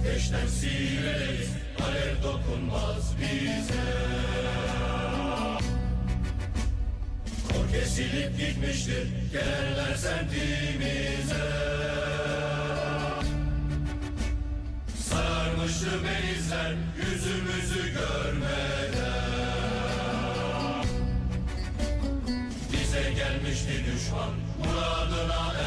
Ateşten sileriz alev dokunmaz bize. Kor kesilip gitmiştir gelenler semtimize. Sararmıştı benizler yüzümüzü görmeden. Bize gelmişti düşman muradına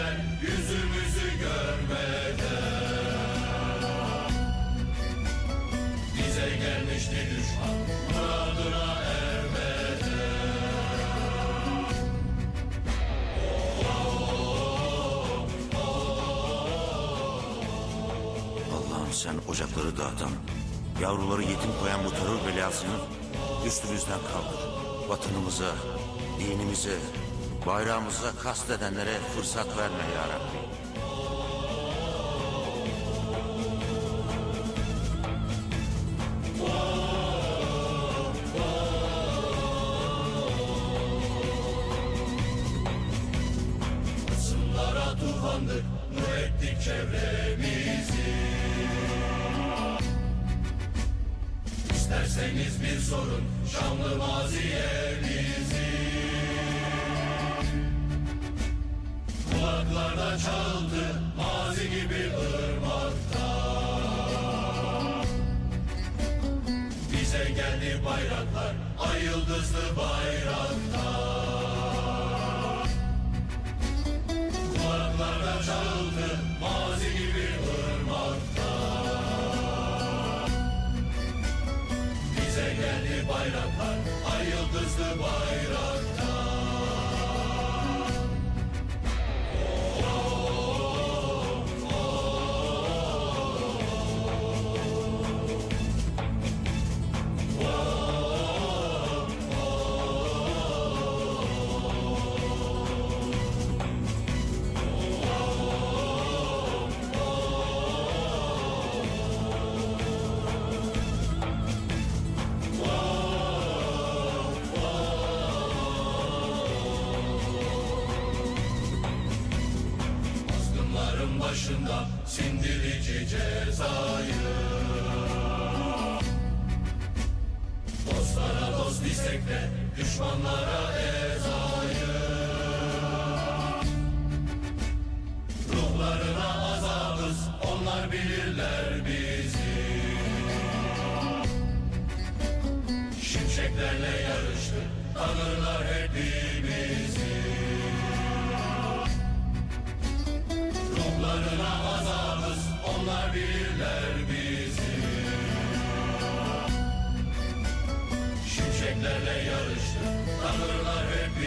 benizler yüzümüzü görmeden Bize gelmişti düşman muradına ermeden Allah'ım sen ocakları dağıtan, yavruları yetim koyan bu terör belasını üstümüzden kaldır. Vatanımıza, dinimize, bayrağımıza kastedenlere fırsat verme ya Rabbi. Sınlara tufandık çevremizi İsterseniz bir sorun Şamlı maziye Kulaklarda çaldı mazi gibi ırmakta Bize geldi bayraklar ay yıldızlı bayraklar. Kulaklarda çaldı mazi gibi ırmakta Bize geldi bayraklar ay yıldızlı bayrakta başında sindirici cezayı. Dostlara dost istek de düşmanlara ezayı. Ruhlarına azabız onlar bilirler bizi. Şimşeklerle yarıştık tanırlar hepimizi Ruhlarına azabız onlar bilirler bizi. Şimşeklerle yarıştık tanırlar hep